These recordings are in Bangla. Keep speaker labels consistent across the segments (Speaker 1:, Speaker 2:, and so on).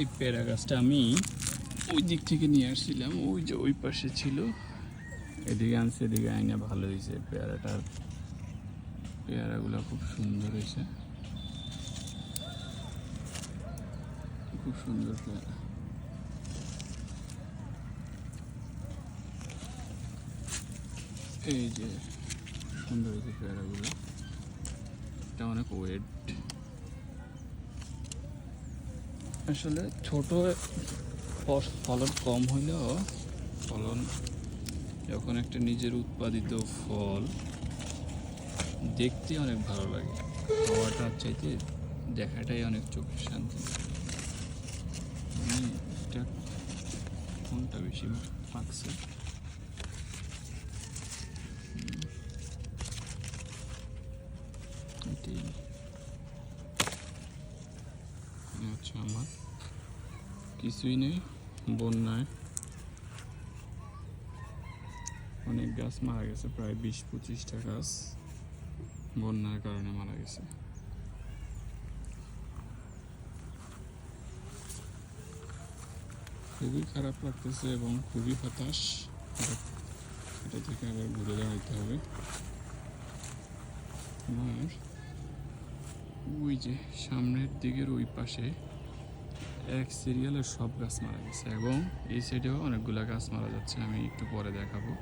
Speaker 1: এই পেয়ারা গাছটা আমি ওই দিক থেকে নিয়ে আসছিলাম, ওই যে ওই পাশে ছিল। এদিকে আনছে, এদিকে আইনা, ভালো হয়েছে। পেয়ারাটার পেয়ারাগুলো খুব সুন্দর হয়েছে। খুব সুন্দর পেয়ারা। এই যে সুন্দর হয়েছে পেয়ারাগুলো। এটা অনেক ওয়েট আসলে ছোট ফলন কম হইলেও ফলন যখন একটা নিজের উৎপাদিত ফল দেখতে অনেক ভালো লাগে। খাওয়াটার চাইতে দেখাটাই অনেক চোখের শান্তি। মানে কোনটা বেশি পাকছে। এটাই আচ্ছা আমার। কিছুই নেই, বন্যায়। অনেক গাছ মারা গেছে, প্রায় বিশ পঁচিশটা গাছ বন্যার কারণে মারা গেছে। খুবই খারাপ লাগতেছে এবং খুবই হতাশ। এটা- থেকে আবার ঘুরে হবে। আর ওই যে সামনের দিকের ওই পাশে এক সিরিয়ালের সব গাছ মারা গেছে এবং এই সাইডেও অনেকগুলা গাছ মারা যাচ্ছে, আমি একটু পরে দেখাবো।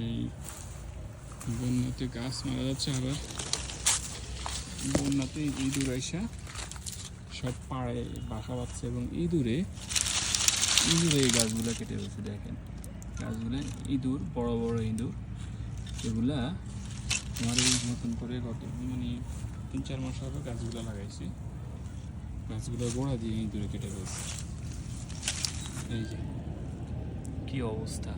Speaker 1: এই বন্যাতে গাছ মারা যাচ্ছে আবার। বন্যাতে ইঁদুর আইসা সব পাড়ে বাসা বাঁধছে এবং ইঁদুরে ইঁদুরে এই গাছগুলো কেটে ফেলছে, দেখেন। গাছগুলো ইঁদুর, বড় বড় ইঁদুর, এগুলা আমার এই নতুন করে গত মানে তিন চার মাস আগে গাছগুলো লাগাইছি। গাছগুলো গোড়া দিয়ে দূরে কেটে গেছে এই যে। কী অবস্থা?